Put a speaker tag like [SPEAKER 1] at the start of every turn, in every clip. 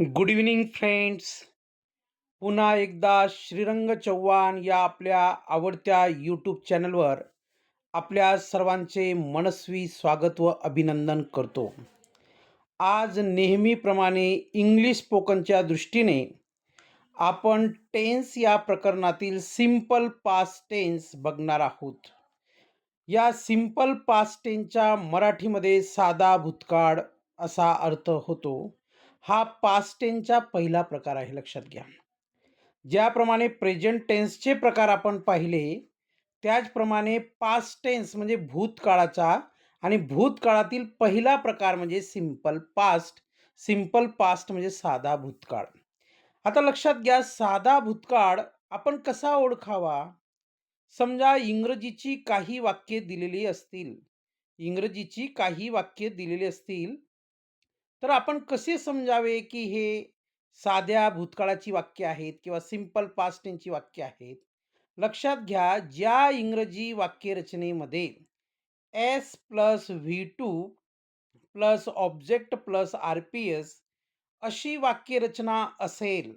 [SPEAKER 1] Good evening friends पुन्हा एकदा श्रीरंग चव्हाण या आपल्या आवडत्या यूट्यूब चॅनलवर आपल्या सर्वांचे मनस्वी स्वागत व अभिनंदन करतो. आज नेहमीप्रमाणे इंग्लिश स्पोकनच्या दृष्टीने आपण टेन्स या प्रकरणातील सिंपल पास्ट टेन्स बघणार आहोत. या सिंपल पास्ट टेन्सच्या मराठीमध्ये साधा भूतकाळ असा अर्थ होतो. हा पास्ट टेनचा पहिला प्रकार आहे लक्षात घ्या. ज्याप्रमाणे प्रेझेंट टेन्सचे प्रकार आपण पाहिले त्याचप्रमाणे पास्ट टेन्स म्हणजे भूतकाळाचा आणि भूतकाळातील पहिला प्रकार म्हणजे सिंपल पास्ट सिंपल पास्ट म्हणजे साधा भूतकाळ. आता लक्षात घ्या साधा भूतकाळ आपण कसा ओळखावा? समजा इंग्रजीची काही वाक्ये दिलेली असतील इंग्रजीची काही वाक्ये दिलेली असतील तर आपण कसे समजावे की हे साध्या भूतकाळाची वाक्य आहेत किंवा सिंपल पास्ट वाक्य आहेत? लक्षात घ्या ज्या इंग्रजी वाक्यरचनेमध्ये S plus V two plus object plus R P S अशी वाक्यरचना असेल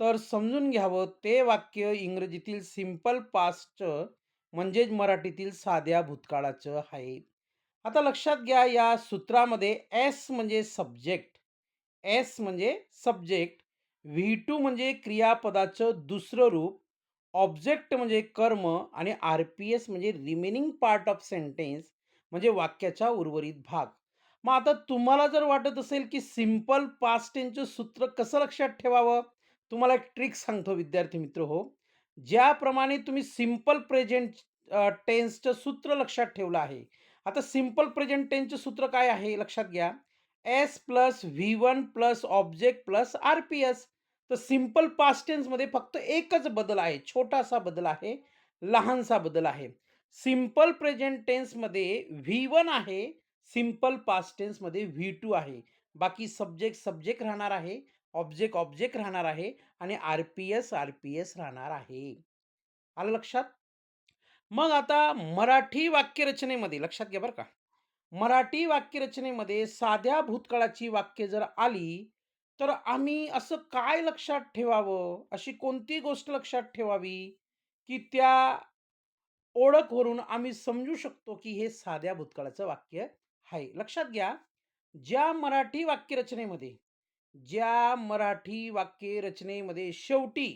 [SPEAKER 1] तर समजून घ्यावं ते वाक्य इंग्रजीतील सिंपल पास्टचं म्हणजेच मराठीतील साध्या भूतकाळाचं आहे. आता लक्षात घ्या या सूत्रामध्ये एस म्हणजे सब्जेक्ट एस म्हणजे सब्जेक्ट व्ही टू म्हणजे क्रियापदाचं दुसरं रूप ऑब्जेक्ट म्हणजे कर्म आणि आर पी एस म्हणजे रिमेनिंग पार्ट ऑफ सेंटेन्स म्हणजे वाक्याचा उर्वरित भाग. मग आता तुम्हाला जर वाटत असेल की सिंपल पास्टेनचं सूत्र कसं लक्षात ठेवावं? तुम्हाला एक ट्रिक सांगतो विद्यार्थी मित्र हो. ज्याप्रमाणे तुम्ही सिंपल प्रेझेंट टेन्सचं सूत्र लक्षात ठेवलं आहे आता सिंपल प्रेझेंट सूत्र काय आहे? लक्षात घ्या. S plus V one plus object plus R P S तर सिंपल पास्ट टेन्समध्ये फक्त एकच बदल आहे. छोटासा बदल आहे. लहानसा बदल आहे. सिंपल प्रेझेंट टेन्समध्ये व्ही वन आहे. सिंपल पास्ट टेन्समध्ये व्ही टू आहे. बाकी सब्जेक्ट सब्जेक्ट राहणार आहे. ऑब्जेक्ट ऑब्जेक्ट राहणार आहे. आणि R P S R P S राहणार आहे. आलं लक्षात? मग आता मराठी वाक्यरचनेमध्ये लक्षात घ्या बरं का. मराठी वाक्यरचनेमध्ये साध्या भूतकाळाची वाक्य जर आली तर आम्ही असं काय लक्षात ठेवावं? अशी कोणती गोष्ट लक्षात ठेवावी? की त्या ओळखवरून आम्ही समजू शकतो की हे साध्या भूतकाळाचं वाक्य आहे. लक्षात घ्या ज्या मराठी वाक्यरचनेमध्ये ज्या मराठी वाक्यरचनेमध्ये शेवटी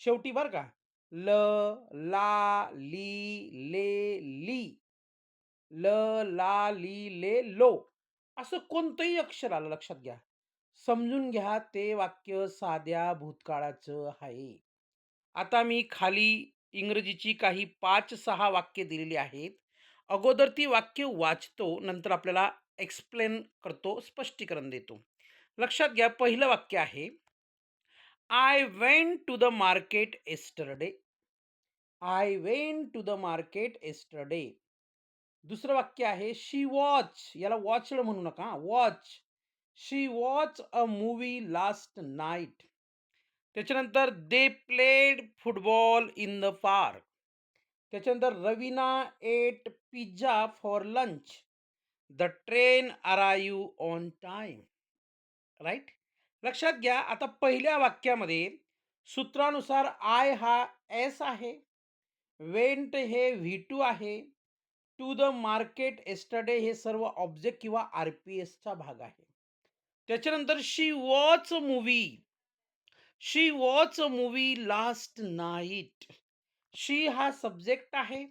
[SPEAKER 1] शेवटी बरं का ल ला ली ले ली. ल ला ली ले लो. असं कोणतंही अक्षर आलं लक्षात घ्या. समजून घ्या ते वाक्य साध्या भूतकाळाचं आहे. आता मी खाली इंग्रजीची काही पाच सहा वाक्य दिलेली आहेत. अगोदर ती वाक्य वाचतो नंतर आपल्याला एक्सप्लेन करतो स्पष्टीकरण देतो. लक्षात घ्या पहिलं वाक्य आहे I went to the market yesterday I went to the market yesterday दुसरं वाक्य आहे शी वॉच याला वॉचड म्हणू नका watch she watch a movie last night त्याच्यानंतर they played football in the park त्याच्यानंतर Raveena ate pizza for lunch the train arrive on time right लक्षात घ्या आता पहिल्या वाक्यामध्ये सूत्रानुसार आय हा एस आहे. वेंट हे व्ही टू आहे. टू द मार्केट एस्टरडे हे सर्व ऑब्जेक्ट किंवा आर पी एसचा भाग आहे. त्याच्यानंतर she watch movie. She watch movie last night. She हा सब्जेक्ट आहे.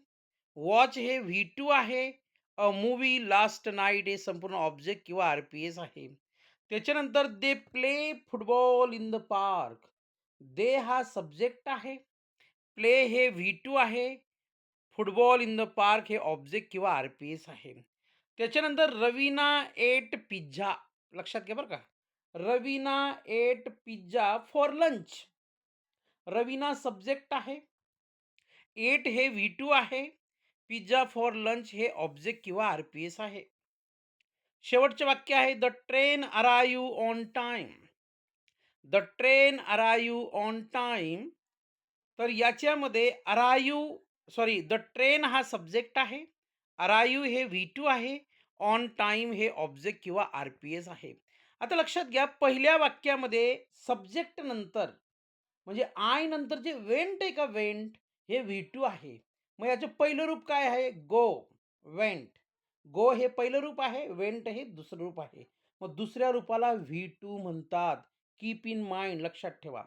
[SPEAKER 1] वॉच हे व्ही टू आहे. अ मूवी लास्ट नाईट हे संपूर्ण ऑब्जेक्ट किंवा आर पी एस आहे. त्याच्यानंतर they play football in the park. They हा सब्जेक्ट आहे. प्ले हे व्ही टू आहे. फुटबॉल इन द पार्क हे ऑब्जेक्ट किंवा आर पी एस आहे. त्याच्यानंतर रवीना एट पिझ्झा. लक्षात घ्या बरं का. Raveena ate pizza for lunch Raveena subject आहे. एट हे व्ही टू आहे. पिझ्झा फॉर लंच हे ऑब्जेक्ट किंवा आर पी एस आहे. शेवटचे वाक्य आहे the train arrive on time the train arrive on time तर याच्यामध्ये अरायू सॉरी द ट्रेन हा सब्जेक्ट आहे. अरायू हे व्ही टू आहे. ऑन टाईम हे ऑब्जेक्ट किंवा आर पी एस आहे. आता लक्षात घ्या पहिल्या वाक्यामध्ये सब्जेक्ट नंतर म्हणजे आय नंतर जे वेंट आहे का वेंट हे व्ही टू आहे. मग याचं पहिलं रूप काय आहे? Go went. गो हे पहिलं रूप आहे वेंट हे दुसरं रूप आहे. मग दुसऱ्या रूपाला व्ही टू म्हणतात. कीप इन माइंड लक्षात ठेवा.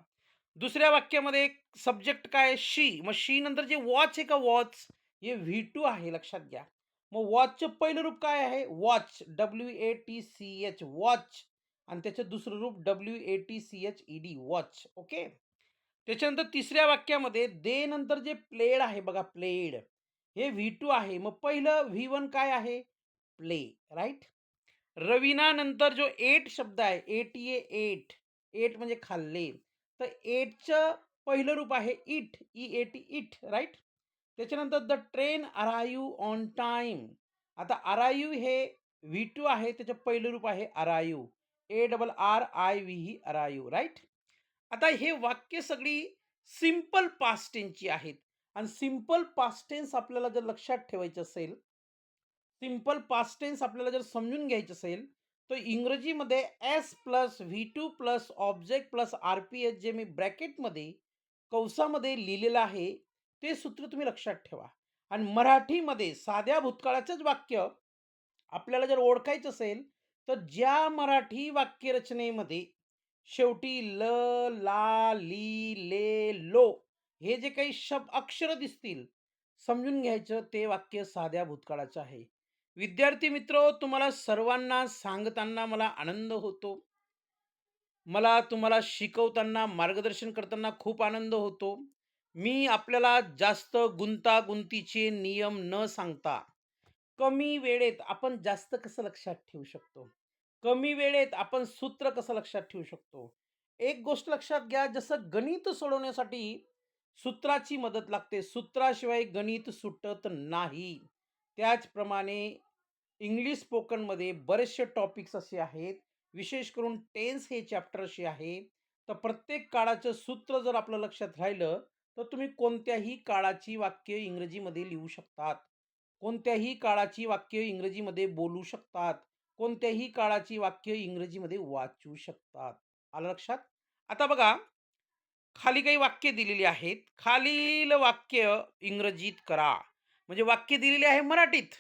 [SPEAKER 1] दुसऱ्या वाक्यामध्ये सब्जेक्ट काय शी मग शी नंतर जे वॉच आहे का वॉच हे व्ही टू आहे लक्षात घ्या. मग वॉचचं पहिलं रूप काय आहे? Watch W A T C H watch आणि त्याचं दुसरं रूप W A T C H E D watch okay त्याच्यानंतर तिसऱ्या वाक्यामध्ये दे नंतर जे प्लेड आहे बघा प्लेड हे व्ही टू आहे. मग पहिलं व्ही वन काय आहे? प्ले राईट रवीना नंतर जो एट शब्द आहे A T E ate ate म्हणजे खाल्ले. तर एटचं पहिलं रूप आहे eat E A T eat right? त्याच्यानंतर the train arrive on time. आता अरायू हे व्ही टू आहे त्याचं पहिलं रूप आहे arrive. A double R I V he arrive right? आता हे वाक्य सगळी सिंपल पास्टेनची आहेत. आणि सिंपल पास्टेन्स आपल्याला जर लक्षात ठेवायचं असेल सिंपल पास्टेन्स आपल्याला जर समजून घ्यायचं असेल तर इंग्रजीमध्ये S plus V two plus object plus R P H जे मी ब्रॅकेटमध्ये कंसामध्ये लिहिलेलं आहे ते सूत्र तुम्ही लक्षात ठेवा. आणि मराठीमध्ये साध्या भूतकाळाचंच वाक्य आपल्याला जर ओळखायचं असेल तर ज्या मराठी वाक्यरचनेमध्ये शेवटी ल ला ली ले लो हे जे काही शब्द अक्षर दिसतील समजून घ्यायचं ते वाक्य साध्या भूतकाळाचं आहे. विद्यार्थी मित्र तुम्हाला सर्वांना सांगताना मला आनंद होतो. मला तुम्हाला शिकवताना मार्गदर्शन करताना खूप आनंद होतो. मी आपल्याला जास्त गुंतागुंतीचे नियम न सांगता कमी वेळेत आपण जास्त कसं लक्षात ठेवू शकतो? कमी वेळेत आपण सूत्र कसं लक्षात ठेवू शकतो? एक गोष्ट लक्षात घ्या जसं गणित सोडवण्यासाठी सूत्राची मदत लागते. सूत्राशिवाय गणित सुटत नाही. त्याचप्रमाणे इंग्लिश स्पोकनमध्ये बरेचसे टॉपिक्स असे आहेत. विशेष करून टेन्स हे चॅप्टर असे आहे तर प्रत्येक काळाचं सूत्र जर आपलं लक्षात राहिलं तर तुम्ही कोणत्याही काळाची वाक्य इंग्रजीमध्ये लिहू शकतात. कोणत्याही काळाची वाक्य इंग्रजीमध्ये बोलू शकतात. कोणत्याही काळाची वाक्य इंग्रजीमध्ये वाचू शकतात. आलं लक्षात? आता बघा खाली काही वाक्य दिलेली आहेत. खालील वाक्य इंग्रजीत करा. म्हणजे वाक्य दिलेली आहे मराठीत.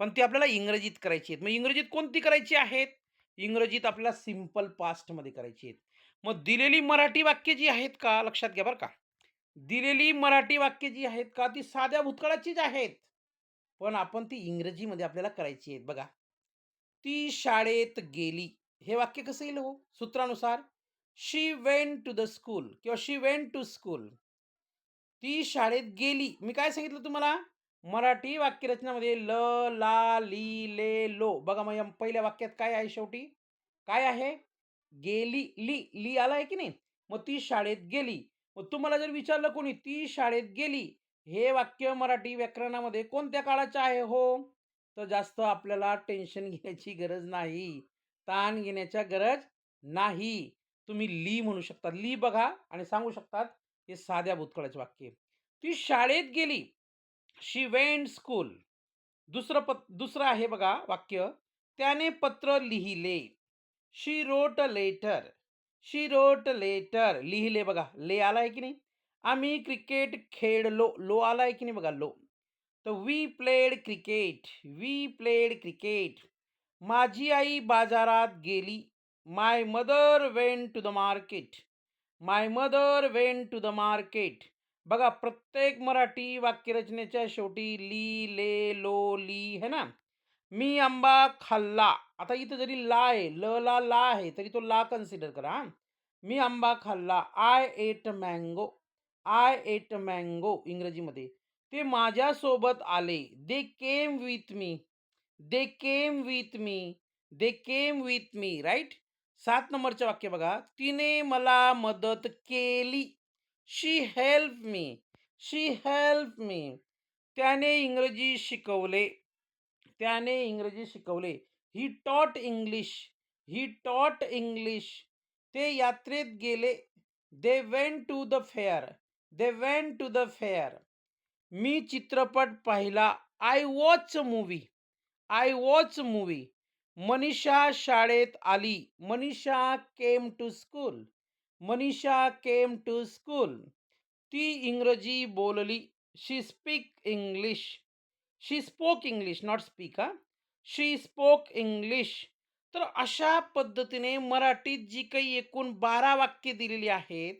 [SPEAKER 1] पण ती आपल्याला इंग्रजीत करायची आहेत. मग इंग्रजीत कोणती करायची आहेत? इंग्रजीत आपल्याला सिंपल पास्टमध्ये करायची आहेत. मग दिलेली मराठी वाक्य जी आहेत का? लक्षात घ्या बरं का. दिलेली मराठी वाक्य जी आहेत का? ती साध्या भूतकाळाचीच आहेत. पण आपण ती इंग्रजीमध्ये आपल्याला करायची आहेत. बघा. ती शाळेत गेली. हे वाक्य कसं येईल हो? सूत्रानुसार she went to the school किंवा शी वेंट टू स्कूल ती शाळेत गेली. मी काय सांगितलं तुम्हाला? मराठी वाक्यरचनामध्ये ल ला ली ले लो. बघा मग या पहिल्या वाक्यात काय आहे शेवटी? काय आहे? गेली ली. ली आला आहे की नाही? मग ती शाळेत गेली. मग तुम्हाला जर विचारलं कोणी ती शाळेत गेली. हे वाक्य मराठी व्याकरणामध्ये कोणत्या काळाचं आहे हो? तर जास्त आपल्याला टेन्शन घेण्याची गरज नाही. ताण घेण्याच्या गरज नाही. तुम्ही ली म्हणू शकता. ली बघा आणि सांगू शकतात हे साध्या भूतकाळाचे वाक्य. ती शाळेत गेली. She went school. दुसरं पत दुसरं आहे बघा वाक्य. त्याने पत्र लिहिले. She wrote letter. She wrote letter. लिहिले बघा. ले आला आहे की नाही? आम्ही क्रिकेट खेळलो. लो आला आहे की नाही बघा? लो. तर we played cricket we played cricket माझी आई बाजारात गेली. My mother went to the market my mother went to the market बघा प्रत्येक मराठी वाक्यरचनेच्या शेवटी ली ले लो ली है ना? मी आंबा खाल्ला. आता इथं जरी ला आहे ल ला ला आहे तरी तो ला कन्सिडर करा मी आंबा खाल्ला. I ate mango I ate mango इंग्रजीमध्ये. ते माझ्यासोबत आले. They came with me they came with me they came with me right सात नंबरचं वाक्य बघा. तिने मला मदत केली. शी help me she help me त्याने इंग्रजी शिकवले. त्याने इंग्रजी शिकवले. He taught English he taught English ते यात्रेत गेले. They went to the fair they went to the fair मी चित्रपट पाहिला. I watch movie I watch movie Manisha शाळेत आली. Manisha came to school Manisha came to school ती इंग्रजी बोलली. She speak English she spoke English not speak हा? She spoke English तर अशा पद्धतीने मराठीत जी काही एकूण बारा वाक्ये दिलेली आहेत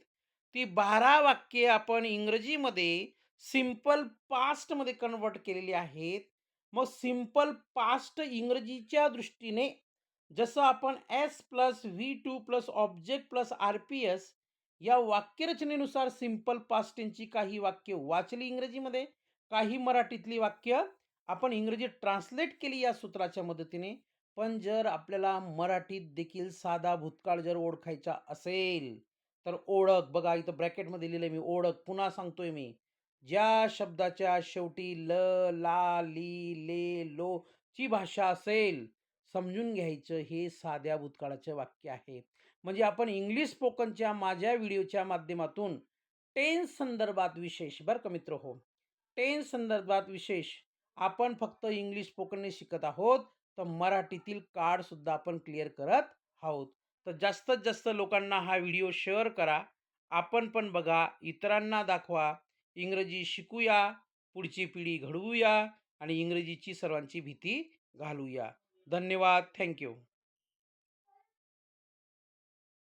[SPEAKER 1] ती बारा वाक्ये आपण इंग्रजीमध्ये सिंपल पास्टमध्ये कन्वर्ट केलेली आहेत. मग सिंपल पास्ट इंग्रजीच्या दृष्टीने जसं आपण S plus V two plus object plus R P S या वाक्यरचनेनुसार सिंपल पास्टची काही वाक्य वाचली इंग्रजीमध्ये काही मराठीतली वाक्य आपण इंग्रजी ट्रान्सलेट केली या सूत्राच्या मदतीने पण जर आपल्याला मराठीत देखील साधा भूतकाळ जर ओळखायचा असेल तर ओळख बघा इथं ब्रॅकेटमध्ये लिहिलंय मी ओळख पुन्हा सांगतोय मी. ज्या शब्दाच्या शेवटी ल ला ली ले लो ची भाषा असेल समजून घ्यायचं हे साध्या भूतकाळाचे वाक्य आहे. म्हणजे आपण इंग्लिश स्पोकनच्या माझ्या व्हिडिओच्या माध्यमातून टेन्स संदर्भात विशेष बरं का मित्र? हो. टेन्स संदर्भात विशेष आपण फक्त इंग्लिश स्पोकनने शिकत आहोत तर मराठीतील कार्डसुद्धा आपण क्लिअर करत आहोत. तर जास्तीत जास्त लोकांना हा व्हिडिओ शेअर करा. आपण पण बघा इतरांना दाखवा. इंग्रजी शिकूया पुढची पिढी घडवूया आणि इंग्रजीची सर्वांची भीती घालूया. धन्यवाद. थँक्यू